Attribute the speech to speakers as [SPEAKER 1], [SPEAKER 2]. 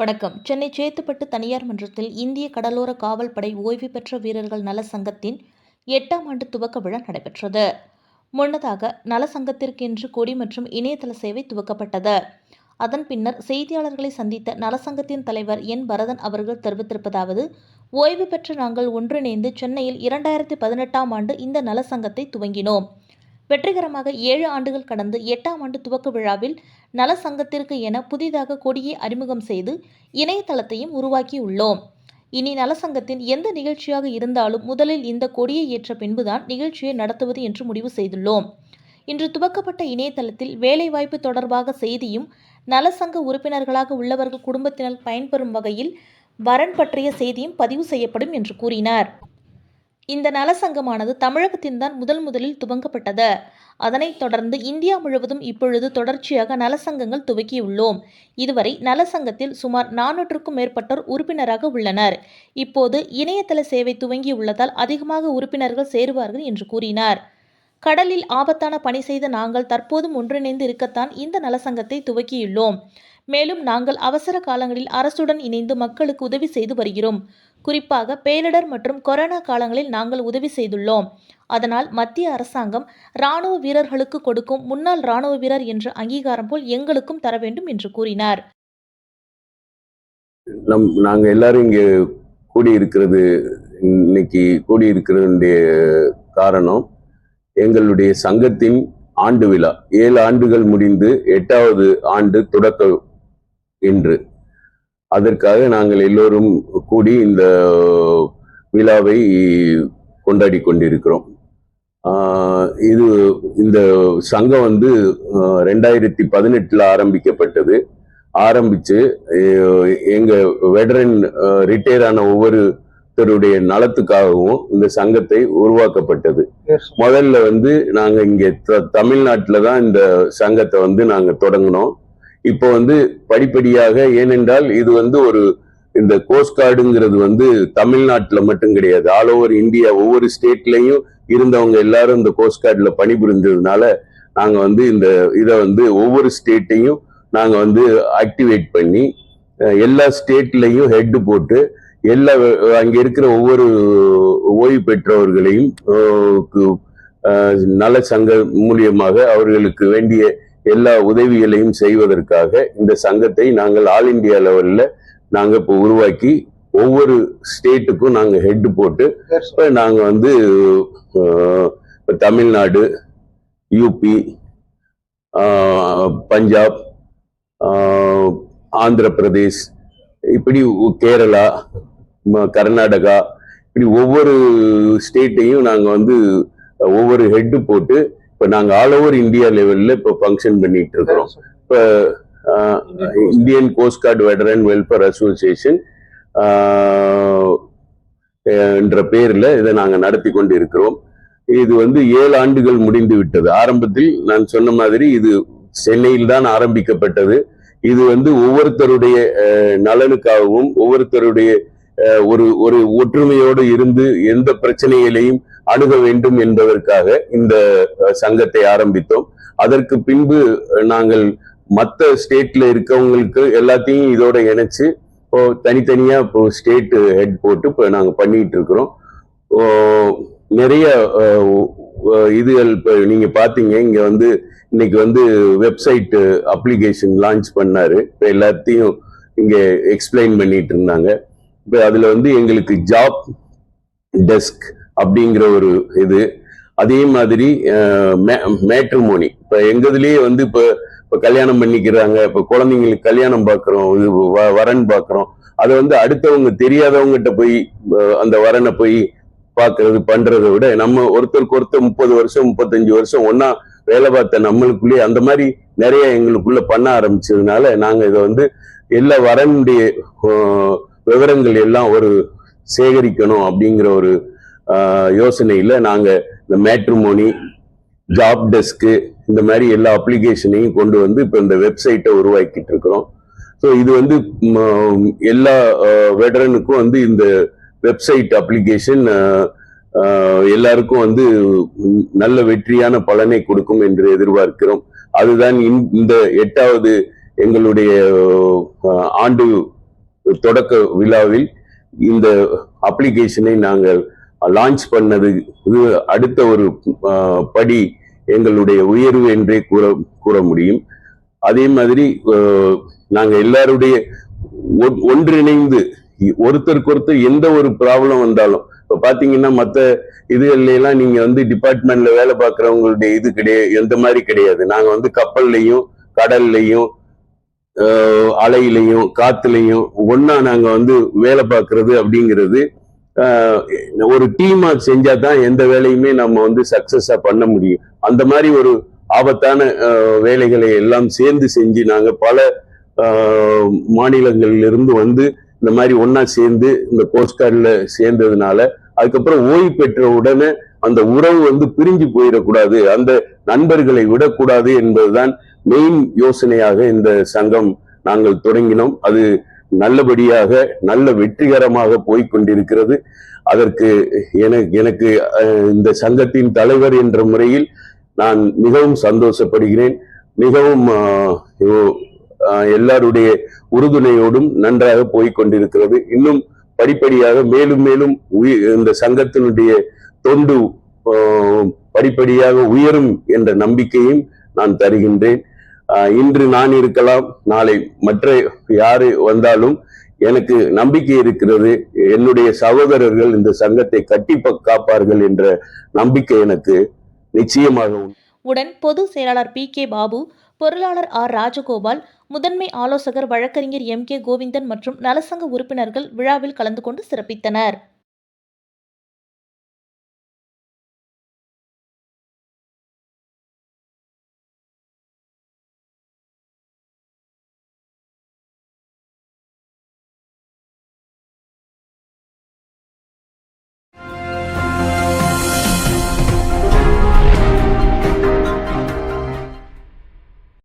[SPEAKER 1] வணக்கம். சென்னை சேத்துப்பட்டு தனியார் மன்றத்தில் இந்திய கடலோர காவல் படை ஓய்வு பெற்ற வீரர்கள் நல சங்கத்தின் எட்டாம் ஆண்டு துவக்க விழா நடைபெற்றது. முன்னதாக நல சங்கத்திற்கென்று கொடி மற்றும் இணையதள சேவை துவக்கப்பட்டது. அதன் பின்னர் செய்தியாளர்களை சந்தித்த நலசங்கத்தின் தலைவர் என். பரதன் அவர்கள் தெரிவித்திருப்பதாவது ஓய்வு பெற்ற நாங்கள் ஒன்றிணைந்து சென்னையில் இரண்டாயிரத்தி பதினெட்டாம் ஆண்டு இந்த நலசங்கத்தை துவங்கினோம். வெற்றிகரமாக ஏழு ஆண்டுகள் கடந்து எட்டாம் ஆண்டு துவக்க விழாவில் நல சங்கத்திற்கு என புதிதாக கொடியை அறிமுகம் செய்து இணையதளத்தையும் உருவாக்கியுள்ளோம். இனி நலசங்கத்தின் எந்த நிகழ்ச்சியாக இருந்தாலும் முதலில் இந்த கொடியை ஏற்ற பின்புதான் நிகழ்ச்சியை நடத்துவது என்று முடிவு செய்துள்ளோம். இன்று துவக்கப்பட்ட இணையதளத்தில் வேலைவாய்ப்பு தொடர்பாக செய்தியும் நலசங்க உறுப்பினர்களாக உள்ளவர்கள் குடும்பத்தினர் பயன்பெறும் வகையில் வரன் பற்றிய செய்தியும் பதிவு செய்யப்படும் என்று கூறினார். இந்த நலசங்கமானது தமிழகத்தின் தான் முதல் முதலில் துவங்கப்பட்டது. அதனைத் தொடர்ந்து இந்தியா முழுவதும் இப்பொழுது தொடர்ச்சியாக நலசங்கங்கள் துவக்கியுள்ளோம். இதுவரை நலசங்கத்தில் சுமார் நானூற்றுக்கும் மேற்பட்டோர் உறுப்பினராக உள்ளனர். இப்போது இணையதள சேவை துவங்கியுள்ளதால் அதிகமாக உறுப்பினர்கள் சேருவார்கள் என்று கூறினார். கடலில் ஆபத்தான பணி செய்த நாங்கள் தற்போதும் ஒன்றிணைந்து இருக்கத்தான் இந்த நலசங்கத்தை துவக்கியுள்ளோம். மேலும் நாங்கள் அவசர காலங்களில் அரசுடன் இணைந்து மக்களுக்கு உதவி செய்து வருகிறோம். குறிப்பாக பேரிடர் மற்றும் கொரோனா காலங்களில் நாங்கள் உதவி செய்துள்ளோம். அதனால் மத்திய அரசாங்கம் ராணுவ வீரர்களுக்கு கொடுக்கும் முன்னாள் ராணுவ வீரர் என்ற அங்கீகாரம் போல் எங்களுக்கும் தர வேண்டும் என்று கூறினார்.
[SPEAKER 2] நம் நாங்கள் எல்லாரும் இங்கே கூடியிருக்கிறது இன்னைக்கு கூடியிருக்கிறதுடைய காரணம் எங்களுடைய சங்கத்தின் ஆண்டு விழா. ஏழு ஆண்டுகள் முடிந்து எட்டாவது ஆண்டு தொடக்க இன்று. அதற்காக நாங்கள் எல்லோரும் கூடி இந்த விழாவை கொண்டாடி கொண்டிருக்கிறோம். இது இந்த சங்கம் வந்து ரெண்டாயிரத்தி பதினெட்டுல ஆரம்பிக்கப்பட்டது. ஆரம்பிச்சு அஹ் எங்க வெட்டரன் ரிட்டையர் ஆன ஒவ்வொருத்தருடைய நலத்துக்காகவும் இந்த சங்கத்தை உருவாக்கப்பட்டது. முதல்ல வந்து நாங்க இங்க த- தமிழ்நாட்டுல தான் இந்த சங்கத்தை வந்து நாங்க தொடங்கினோம். இப்போ வந்து படிப்படியாக ஏனென்றால் இது வந்து ஒரு இந்த கோஸ்ட் கார்டுங்கிறது வந்து தமிழ்நாட்டில் மட்டும் கிடையாது. ஆல் ஓவர் இந்தியா ஒவ்வொரு ஸ்டேட்லையும் இருந்தவங்க எல்லாரும் இந்த கோஸ்ட் கார்டில் பணிபுரிஞ்சதுனால நாங்கள் வந்து இந்த இதை வந்து ஒவ்வொரு ஸ்டேட்டையும் நாங்கள் வந்து ஆக்டிவேட் பண்ணி எல்லா ஸ்டேட்லையும் ஹெட்டு போட்டு எல்லா அங்கே இருக்கிற ஒவ்வொரு ஓய்வு பெற்றவர்களையும் நல சங்க மூலியமாக அவர்களுக்கு வேண்டிய எல்லா உதவிகளையும் செய்வதற்காக இந்த சங்கத்தை நாங்கள் ஆல் இந்தியா லெவலில் நாங்கள் இப்போ உருவாக்கி ஒவ்வொரு ஸ்டேட்டுக்கும் நாங்கள் ஹெட் போட்டு இப்போ நாங்கள் வந்து தமிழ்நாடு யூபி பஞ்சாப் ஆந்திர பிரதேஷ் இப்படி கேரளா கர்நாடகா இப்படி ஒவ்வொரு ஸ்டேட்டையும் நாங்கள் வந்து ஒவ்வொரு ஹெட்டு போட்டு இப்ப நாங்க ஆல் ஓவர் இந்தியா லெவல்ல இப்ப ஃபங்க்ஷன் பண்ணிட்டு இருக்கிறோம். இப்ப Indian coast guard veteran welfare association என்ற பேர்ல இதை நாங்க நடத்தி கொண்டு இருக்கிறோம். இது வந்து ஏழு ஆண்டுகள் முடிந்து விட்டது. ஆரம்பத்தில் நான் சொன்ன மாதிரி இது சென்னையில் தான் ஆரம்பிக்கப்பட்டது. இது வந்து ஒவ்வொருத்தருடைய நலனுக்காகவும் ஒவ்வொருத்தருடைய ஒரு ஒரு ஒற்றுமையோடு இருந்து எந்த பிரச்சனைகளையும் அணுக வேண்டும் என்பதற்காக இந்த சங்கத்தை ஆரம்பித்தோம். அதற்கு பின்பு நாங்கள் மற்ற ஸ்டேட்ல இருக்கவங்களுக்கு எல்லாத்தையும் இதோட இணைச்சு இப்போ தனித்தனியா இப்போ ஸ்டேட் ஹெட் போட்டு இப்போ நாங்கள் பண்ணிட்டு இருக்கிறோம். நிறைய இதுகள் இப்போ நீங்க பாத்தீங்க. இங்க வந்து இன்னைக்கு வந்து வெப்சைட் அப்ளிகேஷன் லான்ச் பண்ணாரு. இப்போ எல்லாத்தையும் இங்க எக்ஸ்பிளைன் பண்ணிட்டு இருந்தாங்க. இப்போ அதுல வந்து எங்களுக்கு ஜாப் டெஸ்க் அப்படிங்கிற ஒரு இது. அதே மாதிரி மேட்ரிமோனி. இப்போ எங்கதுலயே வந்து இப்போ இப்போ கல்யாணம் பண்ணிக்கிறாங்க இப்போ குழந்தைங்களுக்கு கல்யாணம் பார்க்குறோம் இது வ- வரன் பார்க்குறோம் அதை வந்து அடுத்தவங்க தெரியாதவங்ககிட்ட போய் அந்த வரனை போய் பார்க்கறது பண்றதை விட நம்ம ஒருத்தருக்கு ஒருத்தர் முப்பது வருஷம் முப்பத்தஞ்சு வருஷம் ஒன்னா வேலை பார்த்த நம்மளுக்குள்ளேயே அந்த மாதிரி நிறைய எங்களுக்குள்ள பண்ண ஆரம்பிச்சதுனால நாங்க இதை வந்து எல்லா வரனுடைய விவரங்கள் எல்லாம் ஒரு சேகரிக்கணும் அப்படிங்கிற ஒரு யோசனையில் நாங்கள் இந்த மேட்ரிமோனி ஜாப் டெஸ்க்கு இந்த மாதிரி எல்லா அப்ளிகேஷனையும் கொண்டு வந்து இப்போ இந்த வெப்சைட்டை உருவாக்கிட்டு இருக்கிறோம். ஸோ இது வந்து எல்லா வெடரனுக்கும் வந்து இந்த வெப்சைட் அப்ளிகேஷன் எல்லாருக்கும் வந்து நல்ல வெற்றியான பலனை கொடுக்கும் என்று எதிர்பார்க்கிறோம். அதுதான் இந்த- எட்டாவது எங்களுடைய ஆண்டு தொடக்க விழாவில் இந்த அப்ளிகேஷனை நாங்கள் லான்ச் பண்ணது. இது அடுத்த ஒரு படி எங்களுடைய உயர்வு என்றே கூற கூற முடியும். அதே மாதிரி நாங்கள் எல்லாருடைய ஒ- ஒன்றிணைந்து ஒருத்தருக்கு ஒருத்தர் எந்த ஒரு ப்ராப்ளம் வந்தாலும் இப்போ பார்த்தீங்கன்னா மற்ற இதுகள்லாம் நீங்கள் வந்து டிபார்ட்மெண்ட்ல வேலை பார்க்குறவங்களுடைய இது கிடையாது எந்த மாதிரி கிடையாது. நாங்கள் வந்து கப்பல்லையும் கடல்லையும் அலையிலையும் காத்துலையும் ஒன்றா நாங்கள் வந்து வேலை பார்க்கறது அப்படிங்கிறது ஒரு டீமா செஞ்சா தான் எந்த வேலையுமே நம்ம வந்து சக்சஸா பண்ண முடியும். அந்த மாதிரி ஒரு ஆபத்தான வேலைகளை எல்லாம் சேர்ந்து செஞ்சு நாங்க பல மாநிலங்களிலிருந்து மாநிலங்களில் இருந்து வந்து இந்த மாதிரி ஒன்னா சேர்ந்து இந்த கோஸ்ட்கார்டில் சேர்ந்ததுனால அதுக்கப்புறம் ஓய்வு பெற்ற உடனே அந்த உறவு வந்து பிரிஞ்சு போயிடக்கூடாது அந்த நண்பர்களை விடக்கூடாது என்பதுதான் மெயின் யோசனையாக இந்த சங்கம் நாங்கள் தொடங்கினோம். அது நல்லபடியாக நல்ல வெற்றிகரமாக போய்கொண்டிருக்கிறது அதற்கு எனக்கு எனக்கு இந்த சங்கத்தின் தலைவர் என்ற முறையில் நான் மிகவும் சந்தோஷப்படுகிறேன். மிகவும் எல்லாருடைய உறுதுணையோடும் நன்றாக போய்கொண்டிருக்கிறது இன்னும் படிப்படியாக மேலும் மேலும் இந்த சங்கத்தினுடைய தொண்டு படிப்படியாக உயரும் என்ற நம்பிக்கையும் நான் தருகின்றேன். இன்று நான் இருக்கலாம் நாளை மற்ற யாரு வந்தாலும் எனக்கு நம்பிக்கை இருக்கிறது. என்னுடைய சகோதரர்கள் இந்த சங்கத்தை கட்டி காப்பார்கள் என்ற நம்பிக்கை எனக்கு நிச்சயமாக
[SPEAKER 1] உடன் பொது செயலாளர் பி கே பாபு பொருளாளர் ஆர் ராஜகோபால் முதன்மை ஆலோசகர் வழக்கறிஞர் எம் கே கோவிந்தன் மற்றும் நலசங்க உறுப்பினர்கள் விழாவில் கலந்து கொண்டு சிறப்பித்தனர்.